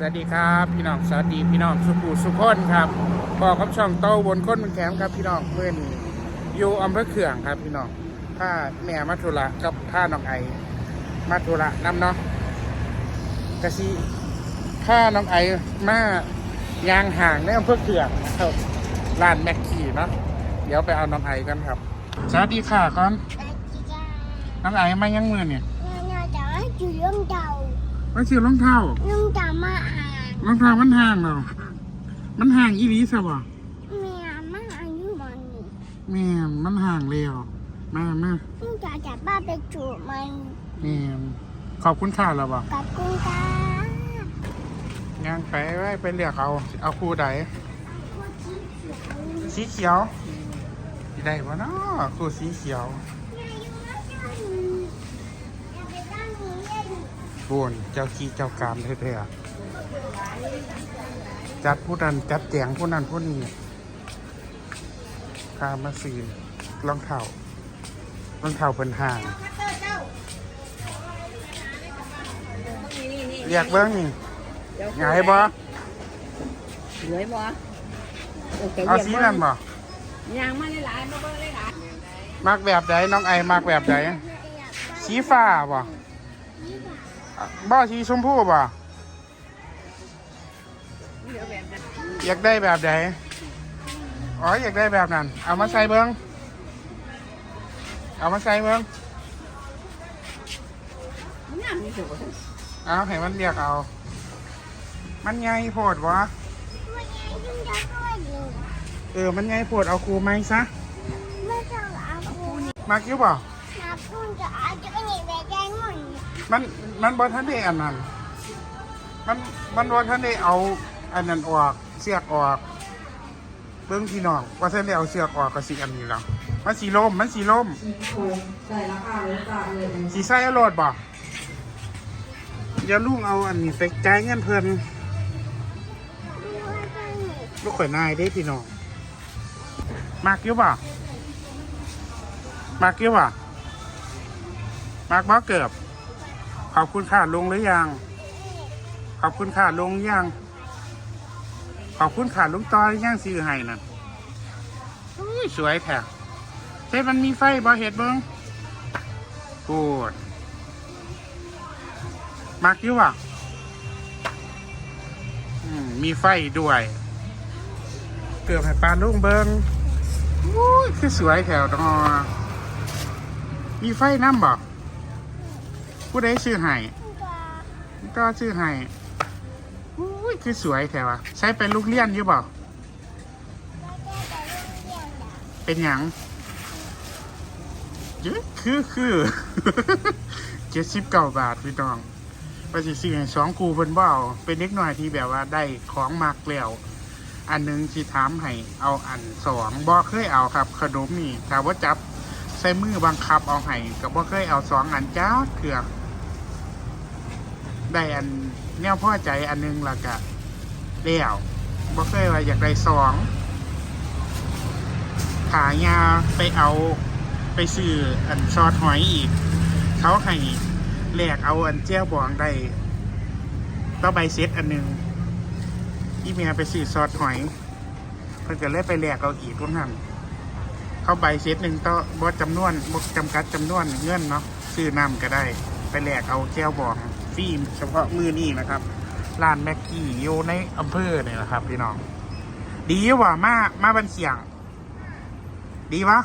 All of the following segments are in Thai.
สวัสดีครับพี่น้องสวัสดีพี่น้องสุภูสุขนครับบอกกับช่องโตบนค้นมันแขมครับพี่น้องเพื่อนอยู่อำเภอเขื่องครับพี่น้องผ้าแม่มัทุระกับผ้าน้องไอมัทุระนำเนาะกะซีผ้าน้องไอมายางห่างในอำเภอเขื่องนะครับร้านแม็กกี้เนาะเดี๋ยวไปเอาน้องไอกันครับสวัสดีค่ะก่อนน้องไอมายังมือเนี่ย chủ lông đầu ว่าชื่อ รองเท้า lông đầu mà hàng รองเท้ามันห่างเหรอมันห่างอีหลีซะวะ mẹ má ăn với mọi người แม่นมันห่างแล้วมามา lông đầu chả ba bê chủ mình แม่นขอบคุณค่าแล้วบ่กับ con cá ย่างไปไว้ไปเลือกเอาเอาคู่ใด cô chín sữa สีเขียวสิได้บ่เนาะคู่สีเขียว บุญเจ้าขี้เจ้าการเท่ๆจัดผู้นั้นจัดแจงผู้นั้นผู้นี้พามาซีนรองเท้ารองเท้าเพิ่นห่าง เรียกเบิ้งนี่ไงบ่เหลือยบ่เอาสีนั่นบ่ยางมาหลายๆบ่เบิ่งหลายมักแบบใดน้องไอมักแบบใดสีฟ้าบ่ อะบ่สีชมพูบ่ๆเหลือแบบนั้นอยากได้แบบใดอ๋ออยากได้แบบนั้น เอามาใส่เบิ้งเอามาใส่เบิ้งมันงามนี่สุดเอาให้มันเรียกเอา มันใหญ่โพดวะเออ มันใหญ่โพดเอาครูไหมซะ มักอยู่บ่มั นมันบอทันได้อันนั้น มันมันบอทันได้เอาอันนั้นออกเสียกออกเบิ้งพี่น้องว่าทันได้เอาเสียกออกก็สิอันนี้แล้วมันสีล่มมันสีล่มใส่ราคาเลยจ้าเลยสีใส่อรรถบ่อย่าลุงเอาอันนี้ไปจ่ายเงินเพิ่นลูกข่อยนายได้พี่น้องมากอยู่บ่มากอยู่บ่มากบ่เกือบข อบคุณค่ะลงหรือยัง ขอบคุณค่ะลงยัง ขอบคุณค่ะลุงตอหรือยังซื้อให้นั่นอุ้ยสวยแท้เฮ้มันมีไฟบ่เห็ดเบิ้งพูดมากอยู่บ่อืมมีไฟด้วย เกือบให้ปลาลุงเบิ้งอุ้ยคือสวยแถวดอมีไฟน้ำบ่ ผู้ใดซื้อให้ก็ชื่อให้อุ้ยคือสวยแถวะใช้เป็นลูกเลี้ยนอยู่เปล่าเป็นหยังเยอะคือคือเจ็ดสิบเก้าบาทพี่น้องไปสิซื้อให้สองคูเพิ่นบ่เอาเป็นเล็กหน่อยที่แบบว่าได้ของมากแล้วอันหนึ่งที่ถามให้เอาอันสองบ่เคยเอาครับ ขนมนี่ถ้าว่าจับ ใส่มือบังคับเอาให้ก็บ่เคยเอาสองอันจ้าเถื่อได้อันแนวพ่อใจอันหนึงละกะเดี่ยวบ่เคยว่าอยากได้สองขายาไปเอาไปซื้ออันซอสหอยอีก เขาให้แลกเอาอันเจ้าบองได้ก็ใบเซตอันหนึงอีเมียไปซื้อซอสหอยเพิ่นก็เลยไปแลกเอาอีกพวกนั้น เขาใบเซตหนึ่งต่อบดจำนวนบดจำกัดจำนวนเงื่อนเนาะซื้อน้ำก็ได้ ไปแหลกเอาแก้วบองฟิล์มเฉพาะมือนี่นะครับร้านแม็กกี้อยู่ในอำเภอเนี่ยนะครับ พี่น้อง ดีว่ะมามาบันเสียง ดีวะ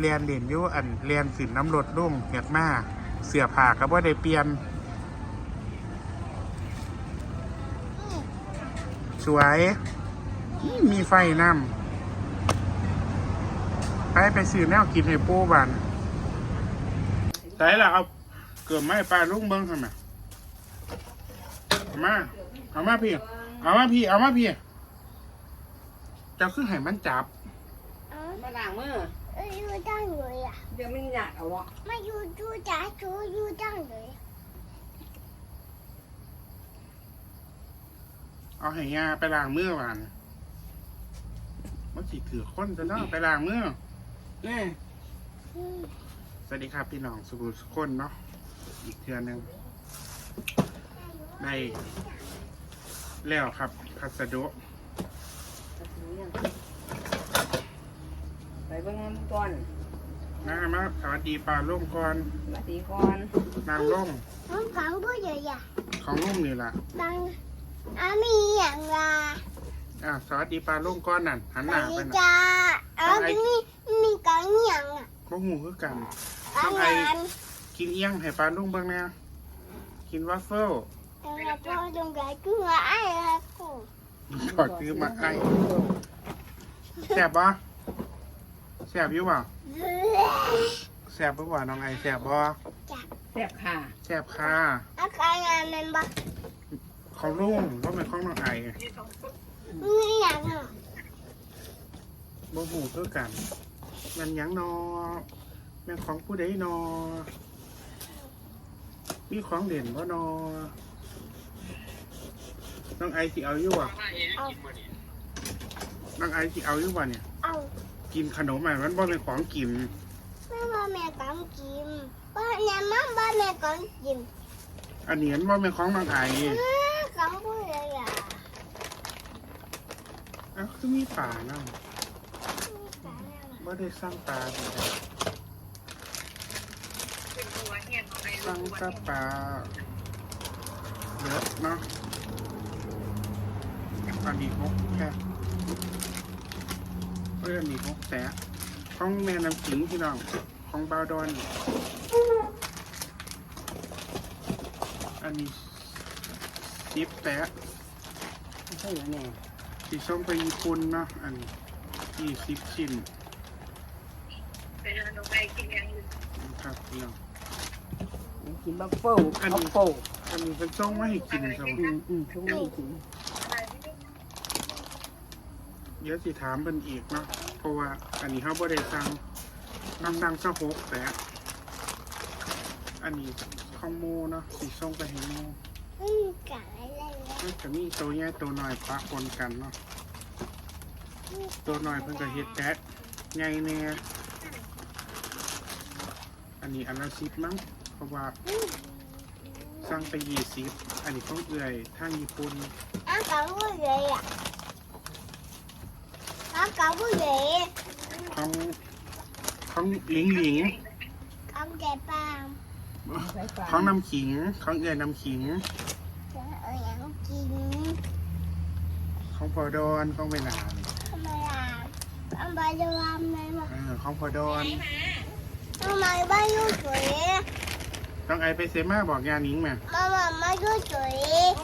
เรียนเด่นอยู่อันเรียนสินน้ำรดลุ่งเหียดมาเสือผ่าก็บ่ได้เปลี่ยน สวย มีไฟน้ำ ไปไปซื้อแนวกินให้ปูบันใส่ละเอาเกือบไม่ปลาลุงเบิ้งทำไมเอามา เอามาพี่ เอามาพี่ เอามาพี่ เจ้าคือให้มันจับ มาล้างมืออยู่ตั้งเลยอะเดี๋ยวมันหยาดเอาวะไม่อยู่ดูจ้าชูอยู่ตั้งเลยเอาให้ยาไปล้างมือหวานมันสิถือคนจะเนาะไปล้างมือ นี่สวัสดีครับพี่น้องสุขุสุขคนเนาะอีกเทือหนึงได้แล้วครับพัสดุไปเบิ่งมันก่อนนะมาสวัสดีปลาล่มก่อนสวัสดีก่อนนางล่มน้องขังผู้ใหญ่อะของล่มนี่ล่ะดังอามีอย่างละอะสวัสดีปลาล่มก่อนนั่นหันไปหน้าไปน่ะจ้าเอาที่นี่ มีกังอย่างอะก็หูคือกันอาหารกินเอี้ยงให้ปลาล่มเบิ่งแน่กินวัฟเฟิลแต่ว่าพ่อจงใจคือว่าไอ้ละกูกอดซื้อมาไอ้แซ่บบ่แซ่บอยู่บ่แซ่บบ่ว่าน้องไอแซ่บบ่แซ่บค่ะแซ่บค่ะอาการงานมันบ่ของลุงก็เป็นของน้องไอมีอย่างอะบ่หูคือกัน มันหยังนอแม่นของผู้ใดนอ มีของเด่นบ่นอน้องไอสิเอาอยู่บ่เอาน้องไอสิเอาอยู่บ่เนี่ย เอากินขนมอะมันบ่เป็นของกินแม่ว่าแม่กังกินว่าเนี่ยมั่งว่าแม่กังกินอันนี้มันบ่เป็นของน้องไอกังผู้ใหญ่อะเอ้าคือมีป่านั่ นบ่ได้สร้างปลาเลยสร้างแตะปลาเยอะเนาะอันนี้หกแค่เอ้ยอันนี้หกแสะของแม่น้ำขิงพี่น้องของบาวดอนอันนี้สิบแสะใช่แล้วแน่สีส้มไปญี่ปุ่นเนาะอันนี้ยี่สิบชิ้น ครับพี่น้องกินบัฟเฟิลอันบันี้ฟเฟิลอันนี้เป็นส้มไม่ให้กินครับอืมอืมช่วงนี้กินเดี๋ยวสิถามเป็นอีกเนาะเพราะว่าอันนี้เขาบ่ได้สั่งน้ำสั่งเจ้าหกแต่อันนี้ข้องโมเนาะสีส้มไปให้โมอืมกังอะไรเลยมันจะมีตัวใหญ่ตัวน้อยปะปนกันเนาะตัวน้อยเพิ่นก็เฮ็ดแก๊สใหญ่แน่ อันนี้อันละสิบมั้งเพราะว่าสั่งไปยี่สิบอันนี้ต้องเอื่อยทางญี่ปุ่นอากังผู้ใหญ่อะอากังผู้ใหญ่ของของหลิงหลิงกังใจปามใส่ปลาของน้ำขิงของเอื่อยน้ำขิงจะเอาอย่างกินของพอดอนของเวลาทำไมล่ะทำไมจะทำไมวะเออของพอดอน ทำไมบ้านยุ่งสวยต้องไอไปเซมาบอกยานิ้งแม่มามามายุ่งสวย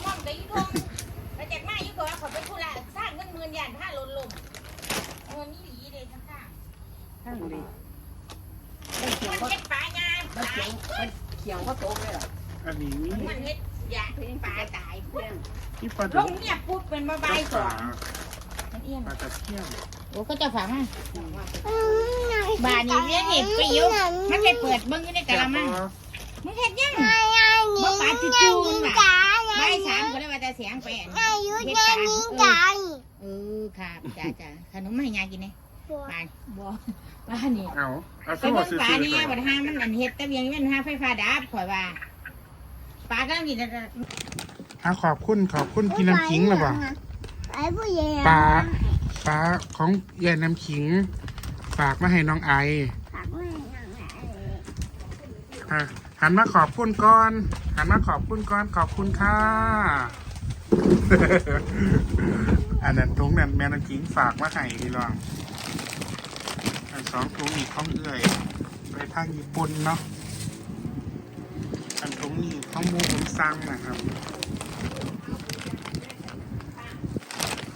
มองไปยุ่งไปจากมายุ่งก่อนเขาไปธุระสร้างเงินหมื่นยานผ้าลนลมเงินนี่หลีเลยทั้งข้างข้างดีมันเขียงมันก็เฮ็ดปลายานมันตาเขียยงมันเขียงก็โตเลยล่ะอันนี้นี่มันเฮ็ดยาปลาตายเพียงที่ปลาลดุกงเนี่ยปุ๊บเป็นมาใบปลาสองมันเอี้ยนปลาตะเพียน โอ้ก็จะฝังอืมบานี้เนี่ยเห็นไปยุมันไปเปิดเบิ้งอยู่ในกะละมังแซ่บบ่มึงเฮ็ดยังง่ายง่ายนี่ง่ายนี่จ้าใบง่ายสามก็เลยว่าจะเสียงไปอันง่ายยุ่งง่ายนี่จ้าเออค่ะจ้าจ้าขนมให้ยายกินเนี่ยปลาบ่ปลานี่เอาเอาไปสู้เบิ่งซื้อปลาๆนี่ก่อนบัดห้ามันอันเฮ็ดแต่เบียงมันห้าไฟฟ้าดับข่อยว่าปลาก็ต้องกินแต่อะขอบคุณขอบคุณกินน้ำขิงแล้วบ่ไอ้ผู้ใหญ่ปลา ปลาของยายน้ำขิง ฝากมาให้น้องไอผักแม่หนังไอ้อะหันมาขอบคุณก่อน หันมาขอบคุณก่อน ขอบคุณค่ะ อันนั้นถุงนั้นแม่น้ำขิงฝากมาให้พี่รองอันสองถุงอีกของเอื่อยไปทางญี่ปุ่นเนาะ อันถุงนี้ของหมูผมสั่งนะครับ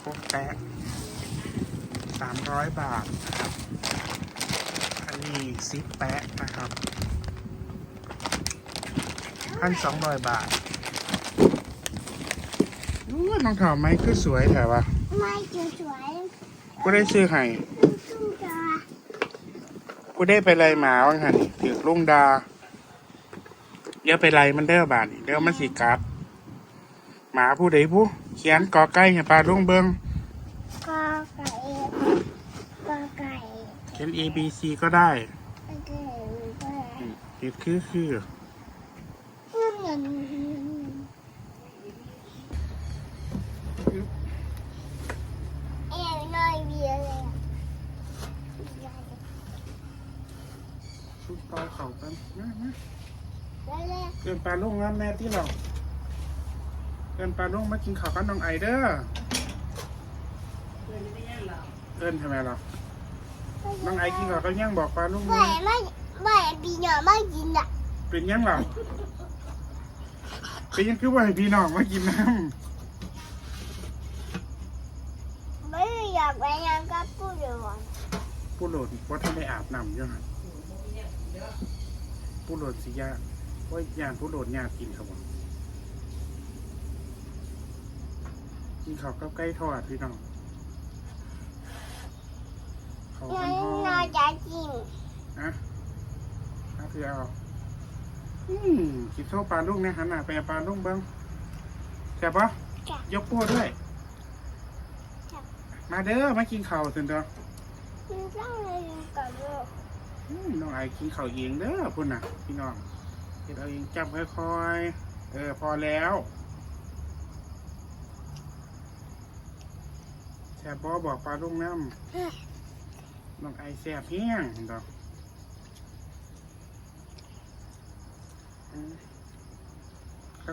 โคกแปะ สามร้อยบาทนะครับ อันนี้ซิปแปะนะครับพันสองร้อยบาทอู้ยน้องถอมไหมคือสวยแถวะไม่สวยสวยกูได้ซื้อให้ชุ่มจ้ากูได้ไปไล่หมาว่างหันนี่ถือลุงดาเดี๋ยวไปไล่มันเด้อบาทนี่เดี๋ยวมันสิกัดหมาผู้ใดผู้เขียนกอไก่ให้ปลาลุงเบิง L A B C ก็ได้ติดคือคือเกินไนปลาลูกงามแม่ที่เราเกินปลาลูกมากินข้าวกันน้องไอเด้อเกินใช่ไหมเรา น้องไอกินข้าวก็ยังบอกปลาลุงไม่นะไม่ไม่ปีหน่อไม่กินอะเป็นยังเหรอเป็นยังคือว่าให้พี่น้องมากินน้ไม่อยากไปยังกับผู้เดียวำผู้โหลดว่าท่านได้อาบน้ำอยู่นะผู้โหลดสิยากว่าญาติผู้โหลดญาติกินครับผมกินข้าวกับไก่ทอดพี่น้อง เขายักันงห้องน่าจะกินนะนะคือเอาอืมกินโซ่ปลาลูกเนี่ยหันหน้าไปเอาปลาลูกเบิ้งแซ่บปะจ้ะยกโป้ด้วยจ้ะมาเด้อมากินข้าวสินเด้อกินข้าวเลยกับลูกอืมน้องไอกินข้าวเองเด้อพุ่นน่ะ พี่น้องเฮ็ดเอาเองจับค่อยๆเออพอแล้วแซ่บบ่บอกปลาลูกน้ำ น้องไอแซ่บเฮี้ยงเด้ออืม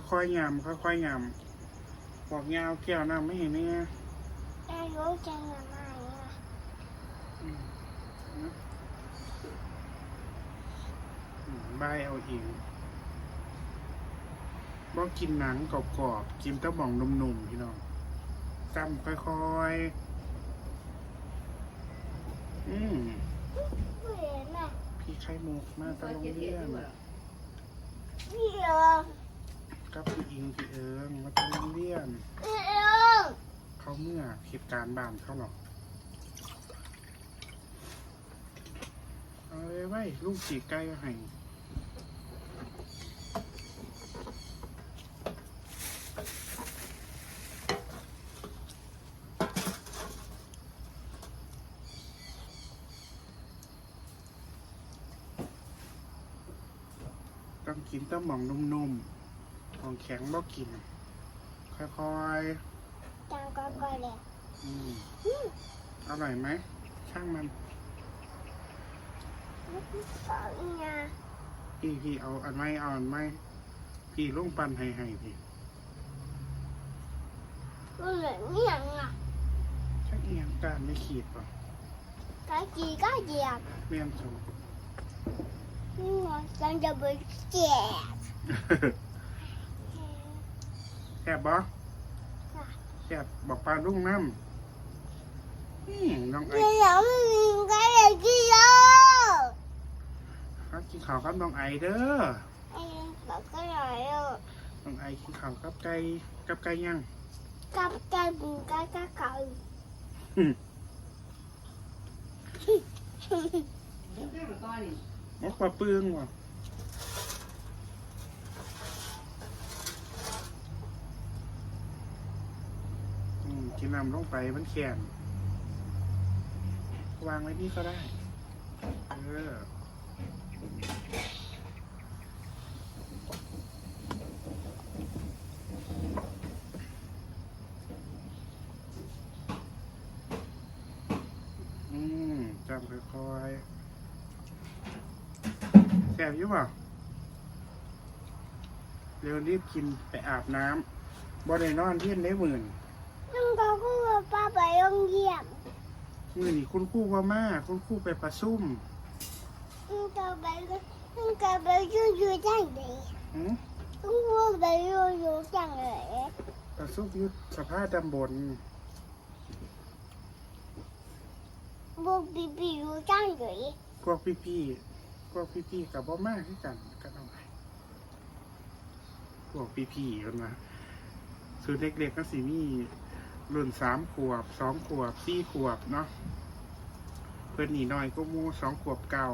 ค่อยๆยำค่อยๆยำบอกยาวแก้วน้ำไม่เห็นเนี่ยแต่รู้จังยังไงอะอืมบายเอาเองบอกกินหนังกรอบๆกินแตะบ่องนุ่มๆพี่น้องจำค่อยๆ อืม ไม่เห็นอะ พี่ไข่มุกมาตะลงเรียนพี่เอิงกับพี่อิงพี่เอิงมาตะลงเรียนพี่เอิงเขาเมื่อเหตุการณ์บ้านเขาหรอกเอาไว้ไว้ลูกสีไก่ให้ ต้องกิน แต้มหมองนุ่มๆของแข็งบ่กิน ค่อยจังก็ก็เลยๆอืมอร่อยไหม ช่างมันสองงาพี่พี่เอาอันไม่เอาอันไม่พี่ลุงปันให้ให้พี่คุณเหมือนเนี่ยอะชักเอียงการไม่ขีดป่ะ cái gì có gì à เมียนสู nhưng mà con จะไปแจกแซ่บบ่แซ่บบอกปลาลุงน้ำอืมน้องไอ nhưng mà mình cái này kia เขากินข้าวกับน้องไอเด้อ em bảo cái này đâu น้องไอกินข้าวกับไก่กับไก่ย่าง cặp cái cái cái cậu เรื่องก้อนนี่ มกปลาเปลืองว่ะอืมกินน้ำลงไปมันแข็งวางไว้นี่ก็ได้ เออืมจำค่อยๆ แสบอยู่เปล่าเร็วรีบกินไปอาบน้ำบ่ได้นอนเที่ยนได้หมื่น nhưng có có ba bảy ông diệm มื่อนี่คุณครู่ว่ามาคุณครู่ไปประซุ่ม nhưng có bảy nhưng có bảy chú chú chẳng đi หืม nhưng có bảy chú chú chẳng để ประซุ่มอยุดสภาพตำบล vô bị bị chú chẳng để พวกพี่ๆ พวกพี่ๆกับบ่มาคือกันกันเอาไปพวกพี่ๆกันมาส่วนเด็กๆก็สิมีรุ่นสามขวบสองขวบสี่ขวบเนาะเพื่อนหนีน้อยก็หมูสองขวบเก้า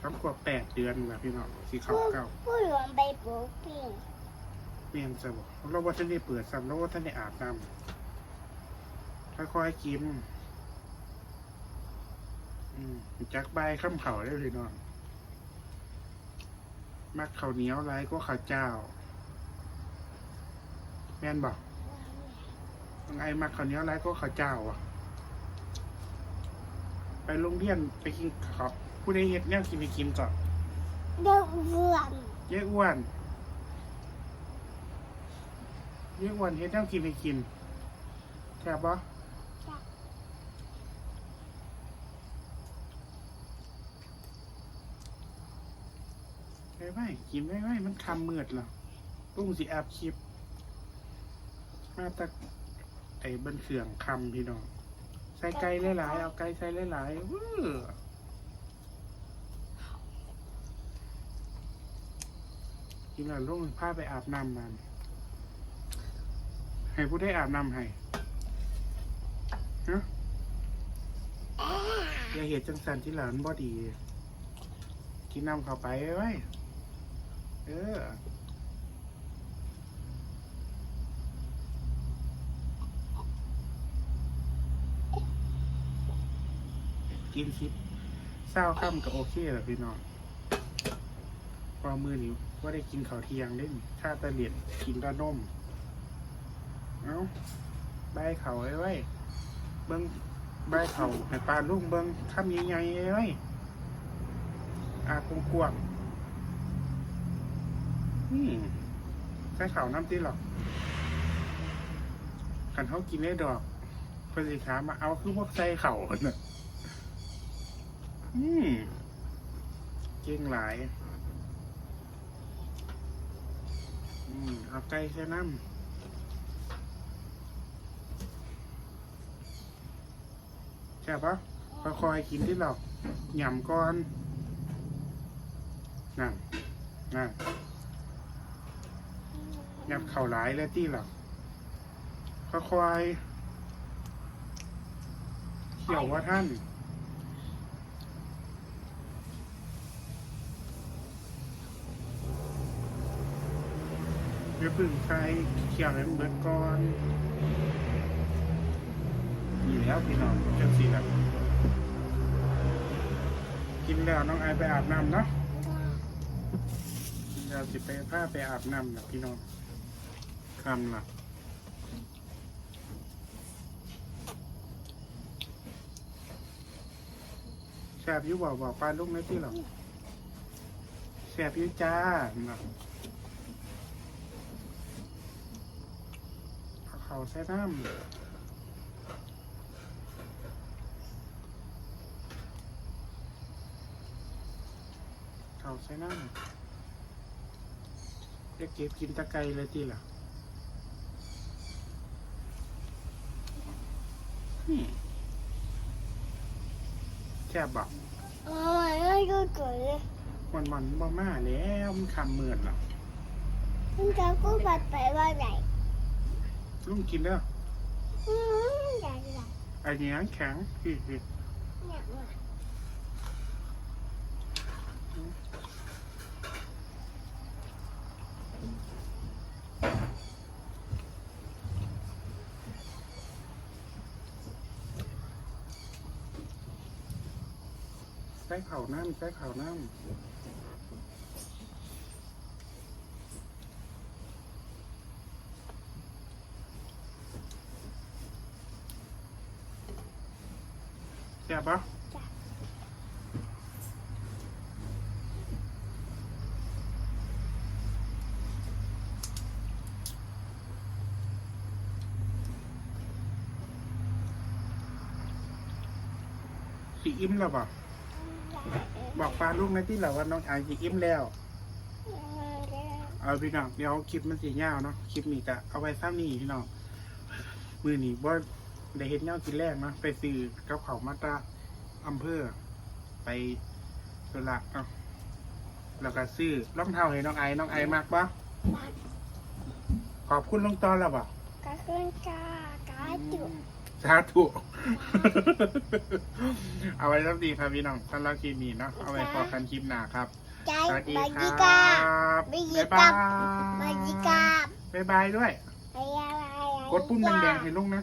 สามขวบแปดเดือนนะพี่น้องสีขาว cô เก้า cô luận bay bố pin เปลี่ยนสบเราว่าท่านได้เปิดซ้ำเราว่าท่านได้อาบน้ำค่อยๆกินอืม จักใบายข้ามเขาได้เลยเนาะมักข้าวเหนียวไรก็ข้าวเจ้า แม่นบอกไอ้มักข้าวเหนียวไรก็ข้าวเจ้าอะ ไปโรงเรียนไปกินข้าวผู้ใดเฮ็ดแนวกินไปกินก่อนเด็กเบื่อเย้อ้วนเย้อ้วนเฮ็ดแนวกินไปกินแซ่บปะ ไปไว้กินไว้ไว้มันคำมืดหรอปุ้งสิอาบคลิป มาตะไอ้บันเขื่องคำพี่น้อง ใส่ไก่หลายๆ เอาไก่ใส่หลายๆวื้อกินแล้วลงผ้าไปอาบน้ำมัน ให้ผู้ได้อาบน้ำให้ฮะอย่าเหตุจังสันที่หลานบ่ดี กินน้ำเข้าไปไว้ไว้ เออกินสิเศร้าค่ำก็โอเคแหละพี่น้องพอมือนี้ว่าได้กินข้าวเที่ยงเล่นข้าตะเลียดกินตะนม เอาใบเขาไว้ไว้ เบิ้งใบเขาให้ปลาลุงเบิ้งข้ามใหญ่ๆไว้ไว้อากงกวง ๆอืมใส่เขาน้ำตีหรอกขันเขากินได้ดอกพอสิถามาเอาคือพวกใส่เข่าเนอะอืมเก่งหลาย อืมเอาไก่ใส่น้ำใช่ปะคอยกินที่หรอกหย่ำก่อนนั่นนั่น ยับเข่าหลายแล้วที่หรอกค่อยๆเขี่ยวว่าท่านเดี๋ยวพึ่งใครเขี่ยวให้มันเบิดก่อนนี่แล้วพี่น้องจังสีแล้วกินแล้วน้องไอไปอาบน้ำเนาะกินแล้วสิไปผ้าไปอาบน้ำนะพี่น้อง คำล่ะแสบอยุบอกบอกปลาลูกนะที่หรอแสบอยุจ้าเนาะเอเขาใส่น้ำเขาใส่น้ำจะเก็บกินตะไคร้เลยทีล่ะอืม แค่บบอกโอ้ยไม่ก็เกิดเลยมันมันบ่มาแล้วมันคำเมือนหรอกมันจะกู้บัตรไปว่าไหนลุงกินแล้วอืมอยากอยากไอ้เนี้ยแข็งพี่พี่ อยากมา ใส่เข่าน้ำใส่เข่าน้ำแซ่บปะสีอิ่มแล้วบ่ บอกปลาลูกนะที่เราว่าน้องอายสีอิ่มแล้ว เอาพี่น้องเดี๋ยวคลิปมันสียาวเนาะคลิปนี้จะเอาไว้ซ้ำนี่พี่น้องมือนี้บ่ได้เห็นเงากินแรกเนาะไปซื้อกับเขาวมาตราอำเภอ ไปสุระเนาะแล้วก็ซื้อรองเท้าให้น้องไอน้องไอมากปะขอบคุณลุงตอนแล้วบ่กระขึ้นกากาจุสาธุ เอาไว้รับดีครับพี่น้องท่านรักคลิปนี้เนาะเอาไว้พอกันคลิปหน้าครับ ใจสวัสดีบาคจิรักาบบ๊ายบ๊ายบาบายบายจิกาบ๊ายบายด้วยบ๊ายบายกดปุ่มแดงๆให้ลุงนะ